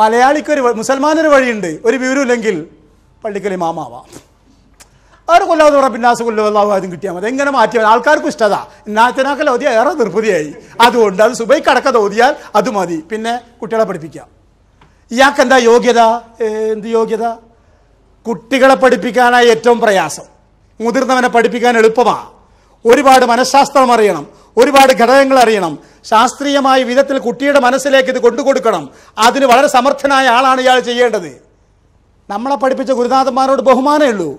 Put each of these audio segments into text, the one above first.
മലയാളിക്കൊരു ഒരു മുസൽമാനൊരു വഴിയുണ്ട്. ഒരു വിവരമില്ലെങ്കിൽ പള്ളിക്കലി മാമാവാം ആറ് കൊല്ലാതെ പറഞ്ഞ പിന്നാസ് കൊല്ലോ അതും കിട്ടിയാൽ മതി. എങ്ങനെ മാറ്റിയാൽ ആൾക്കാർക്കും ഇഷ്ടതാ. ഇന്നാത്തിനാക്കൽ ഓതിയാൽ ഏറെ നിർബുതിയായി അതുകൊണ്ട് അത് സുബൈ കടക്ക ഓതിയാൽ അത് മതി. പിന്നെ കുട്ടികളെ പഠിപ്പിക്കാം. ഇയാൾക്ക് എന്താ യോഗ്യത എന്ത് യോഗ്യത? കുട്ടികളെ പഠിപ്പിക്കാനായി ഏറ്റവും പ്രയാസം. മുതിർന്നവനെ പഠിപ്പിക്കാൻ എളുപ്പമാണ് ഒരുപാട് മനഃശാസ്ത്രം അറിയണം ഒരുപാട് ഘടകങ്ങൾ അറിയണം. ശാസ്ത്രീയമായ വിധത്തിൽ കുട്ടിയുടെ മനസ്സിലേക്ക് ഇത് കൊണ്ടുകൊടുക്കണം. അതിന് വളരെ സമർത്ഥനായ ആളാണ് ഇയാൾ ചെയ്യേണ്ടത്. നമ്മളെ പഠിപ്പിച്ച ഗുരുനാഥന്മാരോട് ബഹുമാനമേ ഉള്ളൂ.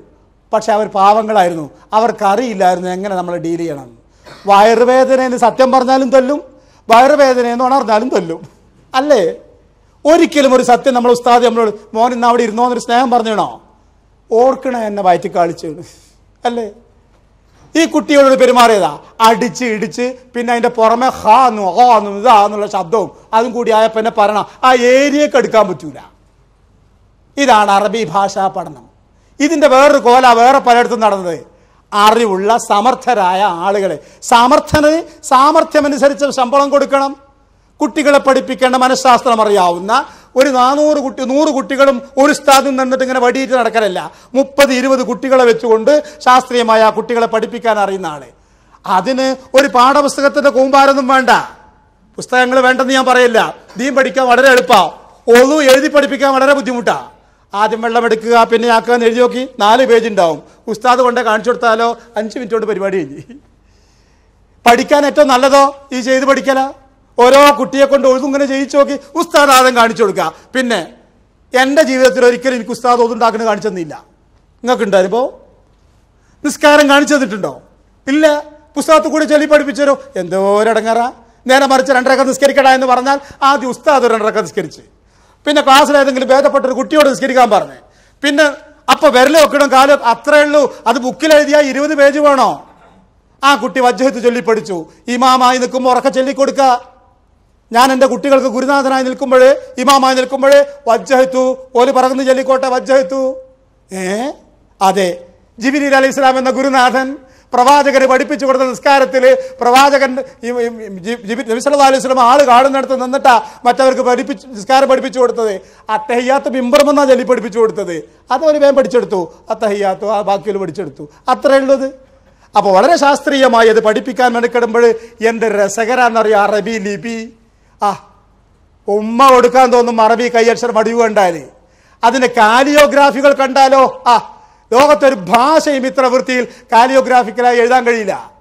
പക്ഷെ അവർ പാവങ്ങളായിരുന്നു. അവർക്കറിയില്ലായിരുന്നു എങ്ങനെ നമ്മൾ ഡീൽ ചെയ്യണം. വയറുവേദനയെന്ന് സത്യം പറഞ്ഞാലും തല്ലും വയറുവേദനയെന്ന് ഉണർന്നാലും തല്ലും. അല്ലേ? ഒരിക്കലും ഒരു സത്യം നമ്മൾ ഉസ്താദ് നമ്മളോട് മോൻ ഇന്ന് അവിടെ ഇരുന്നോ എന്നൊരു സ്നേഹം പറഞ്ഞേണോ ഓർക്കണ എന്നെ വയറ്റി കാളിച്ചു അല്ലേ? ഈ കുട്ടിയോട് പെരുമാറിയതാ? അടിച്ച് ഇടിച്ച് പിന്നെ അതിന്റെ പുറമെ ഹാ എന്നും ഹോ എന്നും ഇതാ എന്നുള്ള ശബ്ദവും അതും കൂടി ആയപ്പോൾ എന്നെ പറയണം ആ ഏരിയക്ക് എടുക്കാൻ പറ്റൂല. ഇതാണ് അറബി ഭാഷാ പഠനം. ഇതിന്റെ വേറൊരു കോല വേറെ പലയിടത്തും നടന്നത്. അറിവുള്ള സമർത്ഥരായ ആളുകളെ. സമർത്ഥന് സാമർഥ്യമനുസരിച്ച് ശമ്പളം കൊടുക്കണം. കുട്ടികളെ പഠിപ്പിക്കേണ്ട മനഃശാസ്ത്രം അറിയാവുന്ന ഒരു നാനൂറ് കുട്ടി നൂറ് കുട്ടികളും ഒരു സ്ഥാനം നിന്നിട്ട് ഇങ്ങനെ വടിയിട്ട് നടക്കലല്ല. മുപ്പത് ഇരുപത് കുട്ടികളെ വെച്ചുകൊണ്ട് ശാസ്ത്രീയമായ ആ കുട്ടികളെ പഠിപ്പിക്കാൻ അറിയുന്ന ആൾ. അതിന് ഒരു പാഠപുസ്തകത്തിന്റെ കൂമ്പാരൊന്നും വേണ്ട. പുസ്തകങ്ങൾ വേണ്ടെന്ന് ഞാൻ പറയില്ല. ദീം പഠിക്കാൻ വളരെ എളുപ്പമാണ് ഒന്നു എഴുതി പഠിപ്പിക്കാൻ വളരെ ബുദ്ധിമുട്ടാണ് ആദ്യം വെള്ളം എടുക്കുക പിന്നെ ആക്കുക എഴുതി നോക്കി നാല് പേജ് ഉണ്ടാവും. ഉസ്താദ് കൊണ്ടേ കാണിച്ചു കൊടുത്താലോ അഞ്ച് മിനിറ്റ് കൊണ്ട് പരിപാടി കഴിഞ്ഞ്. പഠിക്കാൻ ഏറ്റവും നല്ലതോ ഈ ചെയ്ത് പഠിക്കല? ഓരോ കുട്ടിയെ കൊണ്ട് ഒഴുതുങ്ങനെ ജയിച്ചു നോക്കി ഉസ്താദ് ആദ്യം കാണിച്ചു കൊടുക്കുക. പിന്നെ എന്റെ ജീവിതത്തിൽ ഒരിക്കലും എനിക്ക് ഉസ്താദ് ഒതുണ്ടാക്കുന്നത് കാണിച്ചു തന്നില്ല നിങ്ങൾക്ക് ഇപ്പോൾ നിസ്കാരം കാണിച്ചു തന്നിട്ടുണ്ടോ? ഇല്ല. പുസ്തകത്തിൽ കൂടി ചൊല്ലി പഠിപ്പിച്ചോ എന്തോരടങ്ങാറാ നേരെ മറിച്ച് രണ്ടരക്ക നിസ്കരിക്കട എന്ന് പറഞ്ഞാൽ ആദ്യം ഉസ്താദ് ഒരു രണ്ടരക്ക നിസ്കരിച്ച്. പിന്നെ ക്ലാസ്സിൽ ഏതെങ്കിലും ഭേദപ്പെട്ട ഒരു കുട്ടിയോട് നിസ്കരിക്കാൻ പറഞ്ഞു. പിന്നെ അപ്പോൾ വിരൽ വെക്കണം കാലം അത്രേ ഉള്ളൂ. അത് ബുക്കിൽ എഴുതിയാൽ ഇരുപത് പേജ് വേണോ? ആ കുട്ടി വജ്ജഹത്ത് ചൊല്ലി പഠിച്ചു. ഇമാമായി നിൽക്കുമ്പോൾ ഉറക്കെ ചൊല്ലിക്കൊടുക്കുക. ഞാൻ എന്റെ കുട്ടികൾക്ക് ഗുരുനാഥനായി നിൽക്കുമ്പോൾ ഇമാമായി നിൽക്കുമ്പോൾ വജ്ജഹത്തു. ഓൽ പറന്ന് ചൊല്ലിക്കോട്ടെ വജ്ജഹത്തു. ഏ? അതെ. ജിബിലി അലി ഇസ്ലാം എന്ന ഗുരുനാഥൻ പ്രവാചകന് പഠിപ്പിച്ചു കൊടുത്ത നിസ്കാരത്തിൽ പ്രവാചകൻ ഈ- ഈ- ജി- ജിബി- നബി സല്ലല്ലാഹു അലൈഹി വസല്ലം ആൾ കാണുന്നിടത്ത് നിന്നിട്ടാ മറ്റവർക്ക് പഠിപ്പിച്ച് നിസ്കാരം പഠിപ്പിച്ചു കൊടുത്തത്. അത്തഹയ്യാത്ത് ബിംബറമെന്നാ ചൊല്ലി പഠിപ്പിച്ചു കൊടുത്തത്. അത് ഒരു വേം പഠിച്ചെടുത്തു. അത്തഹയ്യാത്തു ആ ബാക്കിയിൽ പഠിച്ചെടുത്തു. അത്രേ ഉള്ളത് അപ്പോൾ വളരെ ശാസ്ത്രീയമായി അത് പഠിപ്പിക്കാൻ മെനക്കെടുമ്പോൾ എന്റെ രസകരാന്നറിയാം? അറബി ലിപി. ആ ഉമ്മ കൊടുക്കാൻ തോന്നും അറബി കയ്യക്ഷരം അടിവ് കണ്ടാൽ. അതിന്റെ കാലിയോഗ്രാഫികൾ കണ്ടാലോ? ആ ലോകത്തൊരു ഭാഷയും ഇത്ര വൃത്തിയിൽ കാലിയോഗ്രാഫിക്കലായി എഴുതാൻ കഴിയില്ല.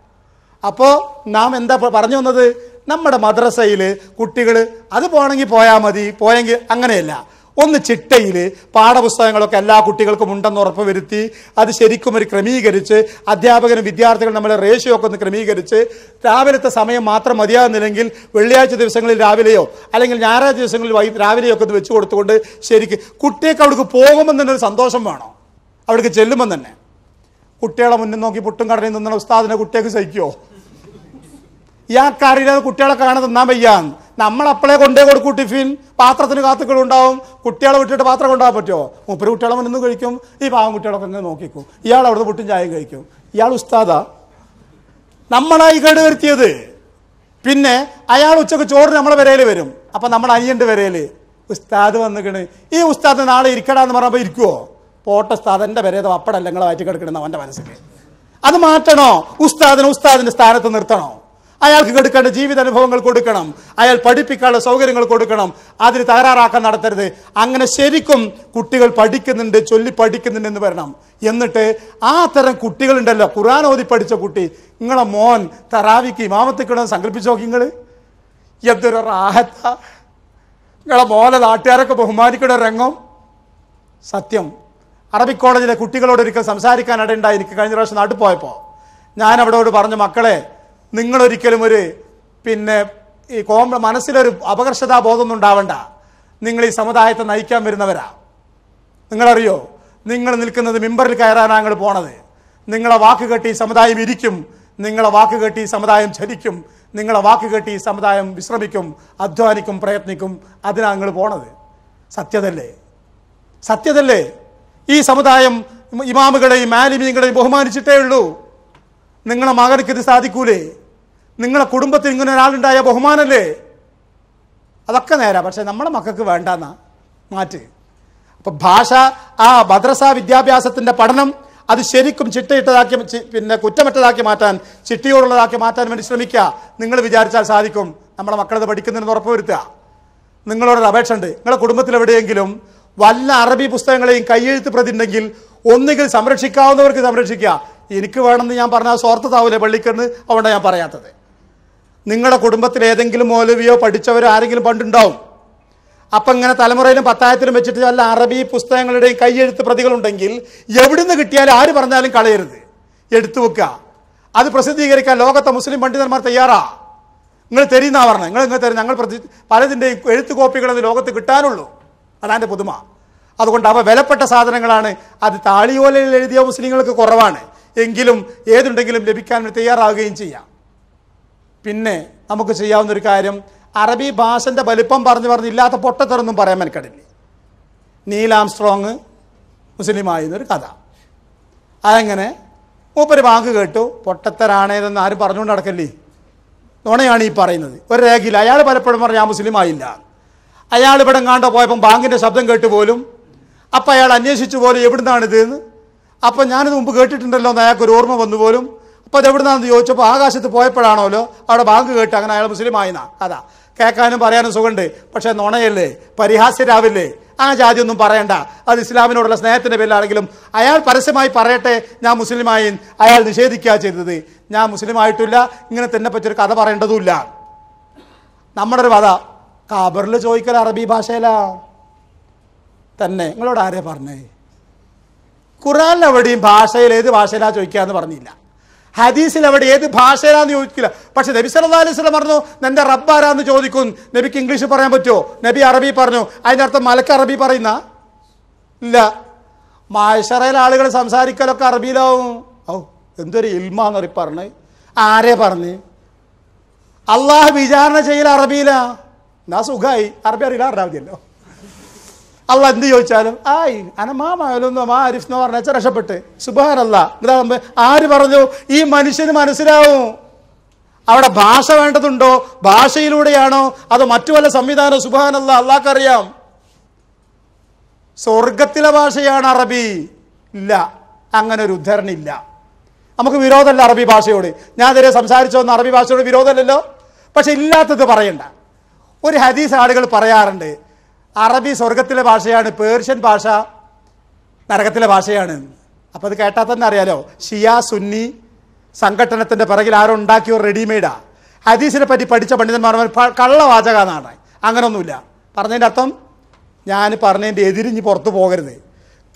അപ്പോൾ നാം എന്താ പറഞ്ഞു വന്നത്? നമ്മുടെ മദ്രസയിൽ കുട്ടികൾ അത് പോകണമെങ്കിൽ പോയാൽ മതി പോയെങ്കിൽ അങ്ങനെയല്ല. ഒന്ന് ചിട്ടയിൽ പാഠപുസ്തകങ്ങളൊക്കെ എല്ലാ കുട്ടികൾക്കും ഉണ്ടെന്ന് ഉറപ്പ് വരുത്തി അത് ശരിക്കും ഒരു ക്രമീകരിച്ച് അധ്യാപകനും വിദ്യാർത്ഥികളും നമ്മളെ റേഷ്യോ ഒക്കെ ഒന്ന് ക്രമീകരിച്ച് രാവിലത്തെ സമയം മാത്രം മതിയാകുന്നില്ലെങ്കിൽ വെള്ളിയാഴ്ച ദിവസങ്ങളിൽ രാവിലെയോ അല്ലെങ്കിൽ ഞായറാഴ്ച ദിവസങ്ങളിൽ വൈ രാവിലെയോ ഒക്കെ ഒന്ന് വെച്ച് കൊടുത്തുകൊണ്ട് ശരിക്ക് കുട്ടിയൊക്കെ അവിടേക്ക് പോകുമ്പോൾ തന്നെ ഒരു സന്തോഷം വേണോ. അവിടേക്ക് ചെല്ലുമ്പോൾ തന്നെ. കുട്ടികളെ മുന്നിൽ നോക്കി പുട്ടും കടലിൽ നിന്നുള്ള ഉസ്താദിനെ കുട്ടിയൊക്കെ സഹിക്കുമോ ഇയാൾക്കറിയില്ലാതെ കുട്ടികളെ കാണാൻ തിന്നാൻ വയ്യാന്ന്. നമ്മൾ അപ്പളെ കൊണ്ടേ കൊടുക്കും ടിഫിൻ. പാത്രത്തിന് കാത്തുക്കൾ ഉണ്ടാവും. കുട്ടികളെ വിട്ടിട്ട് പാത്രം കൊണ്ടുപോകാൻ പറ്റുമോ? മുപ്പര് കുട്ടികളെ മുന്നിൽ കഴിക്കും. ഈ പാവം കുട്ടികളൊക്കെ ഇങ്ങനെ നോക്കിക്കും. ഇയാൾ അവിടുന്ന് പുട്ടും ചായയും കഴിക്കും. ഇയാൾ ഉസ്താദ. നമ്മളായി കേട് വരുത്തിയത്. പിന്നെ അയാൾ ഉച്ചയ്ക്ക് ചോറ് നമ്മളെ വരയിൽ വരും. അപ്പം നമ്മൾ അനിയന്റെ വരയിൽ ഉസ്താദ് വന്നിക്കണ്. ഈ ഉസ്താദ് നാളെ ഇരിക്കടാന്ന് പറയുമ്പോൾ ഇരിക്കുവോ? പോട്ട ഉസ്താദ് എന്റെ വരേത് അപ്പടല്ല നിങ്ങളെ വാറ്റി അവന്റെ മനസ്സിൽ അത് മാറ്റണോ? ഉസ്താദിനെ ഉസ്താദിന്റെ സ്ഥാനത്ത് നിർത്തണോ? അയാൾക്ക് കൊടുക്കേണ്ട ജീവിതാനുഭവങ്ങൾ കൊടുക്കണം. അയാൾ പഠിപ്പിക്കാനുള്ള സൗകര്യങ്ങൾ കൊടുക്കണം. അതിന് തകരാറാക്കാൻ നടത്തരുത്. അങ്ങനെ ശരിക്കും കുട്ടികൾ പഠിക്കുന്നുണ്ട് ചൊല്ലി പഠിക്കുന്നുണ്ട് എന്ന് വരണം. എന്നിട്ട് ആ തരം കുട്ടികളുണ്ടല്ലോ ഖുറാൻ ഓതി പഠിച്ച കുട്ടി നിങ്ങളെ മോൻ തറാവിക്ക് ഇമാമത്തിക്കണമെന്ന് സങ്കല്പിച്ചു നോക്കി നിങ്ങൾ എന്തൊരു റാഹത്ത. നിങ്ങളെ മോനെ നാട്ടുകാരൊക്കെ ബഹുമാനിക്കണ രംഗം. സത്യം. അറബിക് കോളേജിലെ കുട്ടികളോട് ഒരിക്കൽ സംസാരിക്കാനിടയുണ്ടായി എനിക്ക് കഴിഞ്ഞ പ്രാവശ്യം നാട്ടിൽ പോയപ്പോൾ ഞാൻ അവരോട് പറഞ്ഞു മക്കളെ നിങ്ങളൊരിക്കലും ഒരു പിന്നെ ഈ കോം മനസ്സിലൊരു അപകർഷതാ ബോധമൊന്നും ഉണ്ടാവണ്ട. നിങ്ങൾ ഈ സമുദായത്തെ നയിക്കാൻ വരുന്നവരാ. നിങ്ങളറിയോ? നിങ്ങൾ നിൽക്കുന്നത് മിമ്പറിൽ കയറാനാണ് നിങ്ങൾ പോണത്. നിങ്ങളെ വാക്ക് കെട്ടി സമുദായം ഇരിക്കും. നിങ്ങളെ വാക്ക് കെട്ടി സമുദായം ചരിക്കും. നിങ്ങളെ വാക്ക് കെട്ടി സമുദായം വിശ്രമിക്കും അധ്വാനിക്കും പ്രയത്നിക്കും. അതിനാണ് നിങ്ങൾ പോണത്. സത്യതല്ലേ? സത്യതല്ലേ? ഈ സമുദായം ഇമാമുകളെയും മാലിമീങ്ങളെയും ബഹുമാനിച്ചിട്ടേ ഉള്ളൂ. നിങ്ങളെ മകനക്ക് ഇത് സാധിക്കൂലേ? നിങ്ങളെ കുടുംബത്തിൽ ഇങ്ങനെ ഒരാളുണ്ടായ ബഹുമാനല്ലേ? അതൊക്കെ നേരാ. പക്ഷെ നമ്മളെ മക്കൾക്ക് വേണ്ടെന്നാ. മാറ്റ്. അപ്പൊ ഭാഷ ആ മദ്രസ വിദ്യാഭ്യാസത്തിന്റെ പഠനം അത് ശരിക്കും ചിട്ടയിട്ടതാക്കി പിന്നെ കുറ്റമറ്റതാക്കി മാറ്റാൻ ചിട്ടയോടുള്ളതാക്കി മാറ്റാൻ വേണ്ടി ശ്രമിക്കുക. നിങ്ങൾ വിചാരിച്ചാൽ സാധിക്കും. നമ്മളെ മക്കളത് പഠിക്കുന്നതിന് ഉറപ്പുവരുത്തുക നിങ്ങളോടൊരു അപേക്ഷ ഉണ്ട്. നിങ്ങളുടെ കുടുംബത്തിൽ എവിടെയെങ്കിലും വല്ല അറബി പുസ്തകങ്ങളെയും കയ്യെഴുത്ത് പ്രതി ഉണ്ടെങ്കിൽ ഒന്നുകിൽ സംരക്ഷിക്കാവുന്നവർക്ക് സംരക്ഷിക്കുക. എനിക്ക് വേണമെന്ന് ഞാൻ പറഞ്ഞാൽ സ്വാർത്ഥതാവൂലേ പള്ളിക്കെന്ന്? അതുകൊണ്ടാണ് ഞാൻ പറയാത്തത്. നിങ്ങളുടെ കുടുംബത്തിൽ ഏതെങ്കിലും മൗലവിയോ പഠിച്ചവരോ ആരെങ്കിലും പണ്ടുണ്ടാവും. അപ്പം ഇങ്ങനെ തലമുറയിലും പത്തായത്തിലും വെച്ചിട്ട് വല്ല അറബി പുസ്തകങ്ങളുടെയും കൈയെഴുത്ത് പ്രതികളുണ്ടെങ്കിൽ എവിടുന്ന് കിട്ടിയാലും ആര് പറഞ്ഞാലും കളയരുത്. എടുത്തു വെക്കുക. അത് പ്രസിദ്ധീകരിക്കാൻ ലോകത്തെ മുസ്ലിം പണ്ഡിതന്മാർ തയ്യാറാ. നിങ്ങൾ തരുന്നാ പറഞ്ഞത്. നിങ്ങൾ ഇങ്ങനെ തരും ഞങ്ങൾ പ്രതി പലതിന്റെയും എഴുത്ത് കോപ്പികളത് ലോകത്ത് കിട്ടാനുള്ളൂ. അതാന്റെ പുതുമ. അതുകൊണ്ട് അവ വിലപ്പെട്ട സാധനങ്ങളാണ്. അത് താളിയോലയിൽ എഴുതിയ മുസ്ലിങ്ങൾക്ക് കുറവാണ്. എങ്കിലും ഏതുണ്ടെങ്കിലും ലഭിക്കാൻ തയ്യാറാവുകയും ചെയ്യാം. പിന്നെ നമുക്ക് ചെയ്യാവുന്ന ഒരു കാര്യം അറബി ഭാഷന്റെ വലിപ്പം പറഞ്ഞു പറഞ്ഞ് ഇല്ലാത്ത പൊട്ടത്തരൊന്നും പറയാൻ മെനക്കടില്ല. നീൽ ആംസ്ട്രോങ് മുസ്ലിമായിരുന്നൊരു കഥ. അതെങ്ങനെ? മൂപ്പര് വാക്ക് കേട്ടു പൊട്ടത്തരാണേതെന്ന് ആരും പറഞ്ഞുകൊണ്ട് നടക്കല്ലേ? നുണയാണ് ഈ പറയുന്നത്. ഒരു രേഖയിൽ അയാൾ പലപ്പോഴും പറഞ്ഞു ഞാൻ മുസ്ലിം ആയില്ല അയാൾ ഇവിടെ കാണ്ട പോയപ്പം ബാങ്കിന്റെ ശബ്ദം കേട്ട് പോലും അപ്പം അയാൾ അന്വേഷിച്ചു പോലും എവിടുന്നാണിത് എന്ന് അപ്പം ഞാനിത് മുമ്പ് കേട്ടിട്ടുണ്ടല്ലോ എന്ന് അയാൾക്ക് ഒരു ഓർമ്മ വന്നു പോലും. അപ്പോൾ അത് എവിടുന്നാണെന്ന് ചോദിച്ചപ്പോൾ ആകാശത്ത് പോയപ്പോഴാണല്ലോ അവിടെ ബാങ്ക് കേട്ട് അങ്ങനെ അയാൾ മുസ്ലിം ആയിന്നാ അതാ. കേൾക്കാനും പറയാനും സുഖമുണ്ട്. പക്ഷേ നുണയല്ലേ? പരിഹാസ്യരാവില്ലേ? ആ ജാതി ഒന്നും പറയണ്ട. അത് ഇസ്ലാമിനോടുള്ള സ്നേഹത്തിന്റെ പേരിലാണെങ്കിലും അയാൾ പരസ്യമായി പറയട്ടെ ഞാൻ മുസ്ലിമായി അയാൾ നിഷേധിക്കുക ചെയ്തത്. ഞാൻ മുസ്ലിം ആയിട്ടില്ല ഇങ്ങനെ തന്നെ പറ്റിയൊരു കഥ പറയേണ്ടതുമില്ല. നമ്മുടെ ഒരു കഥ. കാബറിൽ ചോദിക്കൽ അറബി ഭാഷയിലാ. തന്നെ. നിങ്ങളോട് ആരെയാ പറഞ്ഞേ? ഖുറാനിൽ എവിടെയും ഭാഷയിൽ ഏത് ഭാഷയിലാ ചോദിക്കാന്ന് പറഞ്ഞില്ല. ഹദീസിൽ അവിടെ ഏത് ഭാഷയിലാന്ന് ചോദിക്കില്ല. പക്ഷെ നബി സല്ലാ അലൈഹി വസല്ലം പറഞ്ഞു നിന്റെ റബ്ബ് ആരാന്ന് ചോദിക്കും? നബിക്ക് ഇംഗ്ലീഷ് പറയാൻ പറ്റുമോ? നബി അറബി പറഞ്ഞു. അതിന്റെ അർത്ഥം മലക്ക് അറബി പറയുന്ന? ഇല്ല. മാഷറയിലെ ആളുകൾ സംസാരിക്കലൊക്കെ അറബിയിലാവും. ഓ എന്തൊരു ഇൽമാന്ന് പറയും പറഞ്ഞ്? ആരെ പറഞ്ഞ്? അള്ളാഹ് വിചാരണ ചെയ്യൽ അറബിയിലാ. എന്നാ സുഖമായി അറബി അറിയില്ല അറിയാമതിയല്ലോ അല്ല എന്ത് ചോദിച്ചാലും ആയി അനമാമായാലും മാ അരിഫ് എന്ന് പറഞ്ഞാൽ രക്ഷപ്പെട്ട്. സുബാനല്ല ആര് പറഞ്ഞു? ഈ മനുഷ്യന് മനസ്സിലാവും. അവിടെ ഭാഷ വേണ്ടതുണ്ടോ? ഭാഷയിലൂടെയാണോ? അതോ മറ്റു വല്ല സംവിധാനം സുബാനല്ല അള്ളാഹ്ക്കറിയാം സ്വർഗത്തിലെ ഭാഷയാണ് അറബി. ഇല്ല അങ്ങനെ ഒരു ഉദ്ധരണി ഇല്ല നമുക്ക് വിരോധമല്ല അറബി ഭാഷയോട്. ഞാൻ ഇതുവരെ സംസാരിച്ചോന്ന് അറബി ഭാഷയോട് വിരോധമല്ലല്ലോ. പക്ഷെ ഇല്ലാത്തത് പറയണ്ട. ഒരു ഹദീസ് ആളുകൾ പറയാറുണ്ട് അറബി സ്വർഗത്തിലെ ഭാഷയാണ് പേർഷ്യൻ ഭാഷ നരകത്തിലെ ഭാഷയാണ്. അപ്പോൾ അത് കേട്ടാൽ തന്നെ അറിയാലോ ഷിയ സുന്നി സംഘടനത്തിന്റെ പിറകിൽ ആരോ ഉണ്ടാക്കിയോ റെഡിമെയ്ഡാ. ഹദീസിനെ പറ്റി പഠിച്ച പണ്ഡിതന്മാർ കള്ളവാചക കള്ളവാചകാന്നാണ് അങ്ങനൊന്നുമില്ല. പറഞ്ഞതിന്റെ അർത്ഥം ഞാൻ പറഞ്ഞതിന്റെ എതിരിഞ്ഞ് പുറത്തു പോകരുത്.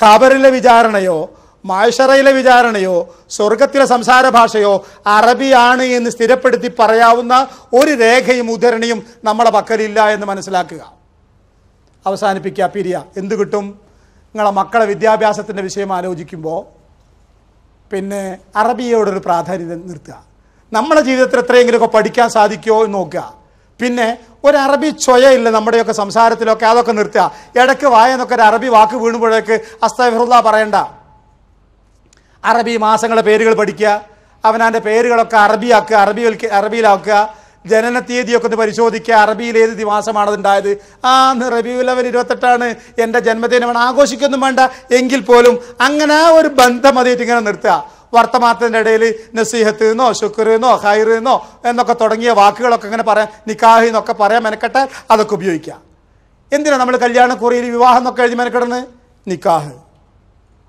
ഖബറിലെ വിചാരണയോ മാഷറയിലെ വിചാരണയോ സ്വർഗത്തിലെ സംസാര ഭാഷയോ അറബിയാണ് എന്ന് സ്ഥിരപ്പെടുത്തി പറയാവുന്ന ഒരു രേഖയും ഉദ്ധരണിയും നമ്മുടെ പക്കലില്ല എന്ന് മനസ്സിലാക്കുക. അവസാനിപ്പിക്കുക പിരിയ എന്ത് കിട്ടും? നിങ്ങളെ മക്കളെ വിദ്യാഭ്യാസത്തിന്റെ വിഷയം ആലോചിക്കുമ്പോൾ പിന്നെ അറബിയോടൊരു പ്രാധാന്യം നിർത്തുക. നമ്മളെ ജീവിതത്തിൽ എത്രയെങ്കിലുമൊക്കെ പഠിക്കാൻ സാധിക്കുമോ എന്ന് നോക്കുക. പിന്നെ ഒരു അറബി ചൊയയില്ല നമ്മുടെയൊക്കെ സംസാരത്തിലൊക്കെ അതൊക്കെ നിർത്തുക. ഇടയ്ക്ക് വായെന്നൊക്കെ ഒരു അറബി വാക്ക് വീണുമ്പോഴേക്ക് അസ്തഫിറുല്ല പറയണ്ട. അറബി മാസങ്ങളുടെ പേരുകൾ പഠിക്കുക. അവനാന്റെ പേരുകളൊക്കെ അറബിയാക്കുക അറബി അറബിയിലാക്കുക. ജനന തീയതിയൊക്കെ ഒന്ന് പരിശോധിക്കുക. അറബിയിൽ ഏത് ദിവസമാണ് ഉണ്ടായത്? ആ റബിയുലവൻ ഇരുപത്തെട്ടാണ്. എന്റെ ജന്മദിനമാണ്. ആഘോഷിക്കൊന്നും വേണ്ട. എങ്കിൽ പോലും അങ്ങനെ ആ ഒരു ബന്ധം അതായിട്ട് ഇങ്ങനെ നിർത്തുക. വർത്തമാനത്തിന്റെ ഇടയിൽ നസീഹത്ത് എന്നോ ശുക്ർ എന്നോ ഹൈർ എന്നോ എന്നൊക്കെ തുടങ്ങിയ വാക്കുകളൊക്കെ ഇങ്ങനെ പറയാം. നിക്കാഹി എന്നൊക്കെ പറയാൻ മെനക്കെട്ടാൽ അതൊക്കെ ഉപയോഗിക്കാം എന്തിനാണ് നമ്മൾ കല്യാണക്കുറിയിൽ വിവാഹം എന്നൊക്കെ എഴുതി മെനക്കെടുന്നത്? നിക്കാഹ്.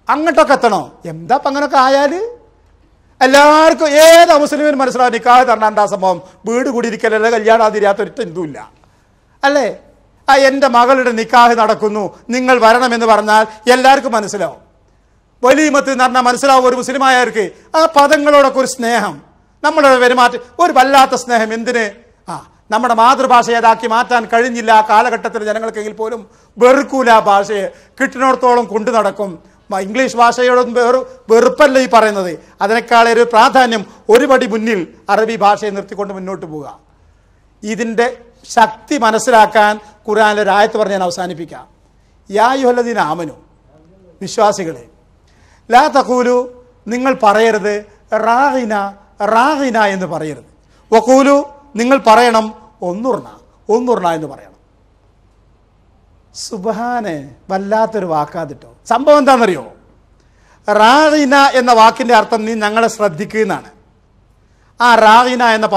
അങ്ങോട്ടൊക്കെ എത്തണോ? എന്താ അപ്പം അങ്ങനൊക്കെ ആയാൽ എല്ലാവർക്കും ഏത് മുസ്ലിമിനും മനസ്സിലാവും നിക്കാഹ് തണ്ണാണ്ടാ സംഭവം? വീട് കൂടിയിരിക്കലല്ല കല്യാണം അതിരാത്തൊരിട്ട ഇല്ല അല്ലേ? ആ എന്റെ മകളുടെ നിക്കാഹ് നടക്കുന്നു. നിങ്ങൾ വരണമെന്ന് പറഞ്ഞാൽ എല്ലാവർക്കും മനസ്സിലാവും. വലിയമത്ത് എന്ന് പറഞ്ഞാൽ മനസ്സിലാവും ഒരു മുസ്ലിമായവർക്ക്. ആ പദങ്ങളോടൊക്കെ ഒരു സ്നേഹം. നമ്മളുടെ പെരുമാറ്റം ഒരു വല്ലാത്ത സ്നേഹം. എന്തിന്? ആ നമ്മുടെ മാതൃഭാഷ ഏതാക്കി മാറ്റാൻ കഴിഞ്ഞില്ല ആ കാലഘട്ടത്തിൽ ജനങ്ങൾക്കെങ്കിൽ പോലും വെറുക്കൂല ഭാഷയെ. കിട്ടുന്നിടത്തോളം കൊണ്ടു നടക്കും. ഇംഗ്ലീഷ് ഭാഷയോടൊന്നും വെറു വെറുപ്പല്ല ഈ പറയുന്നത്. അതിനേക്കാളൊരു പ്രാധാന്യം ഒരുപടി മുന്നിൽ അറബി ഭാഷയെ നിർത്തിക്കൊണ്ട് മുന്നോട്ട് പോവുക. ഇതിന്റെ ശക്തി മനസ്സിലാക്കാൻ ഖുറാനിലെ രായത്ത് പറഞ്ഞ് ഞാൻ അവസാനിപ്പിക്കാം. യായുഹല്ലദീൻ ആമനു. വിശ്വാസികളെ ലാ തഖൂലു നിങ്ങൾ പറയരുത് റാഹിന റാഹിന എന്ന് പറയരുത്. വഖൂലു നിങ്ങൾ പറയണം ഒന്നുർണ ഒന്നുർണ എന്ന് പറയണം സുബഹാനെ വല്ലാത്തൊരു വാക്കാതിട്ടോ. സംഭവം എന്താണെന്നറിയോ റാഹിന എന്ന വാക്കിന്റെ അർത്ഥം നീ ഞങ്ങളെ ശ്രദ്ധിക്കുന്നതാണ് ആ റാഹിന എന്ന